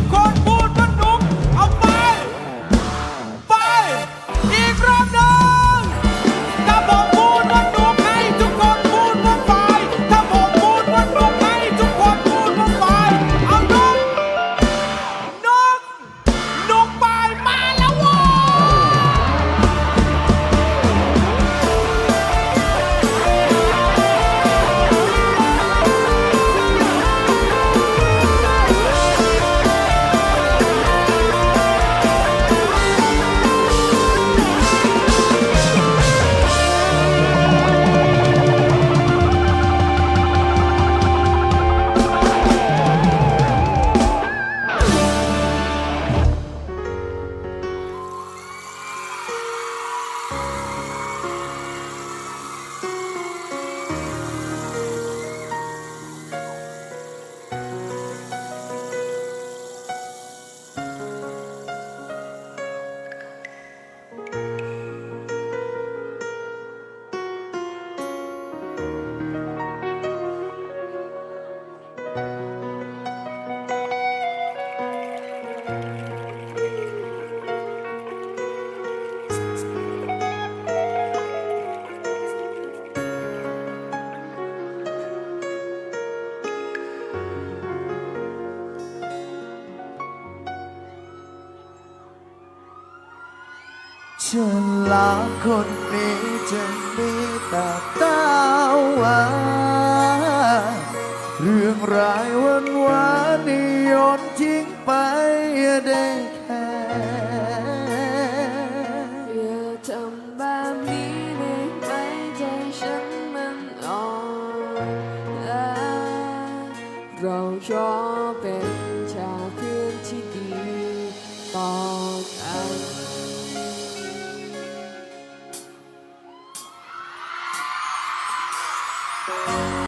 to call. ฉันลาคนนี้จะมีแต่ตาวาเรื่องรายวันวานนี่โยนทิ้งไปได้แค่อย่าทำแบบนี้ได้ไหมใจฉันมันอ่อนล้าเราชอบเป็นชาเพื่อนที่ดีต่อกัน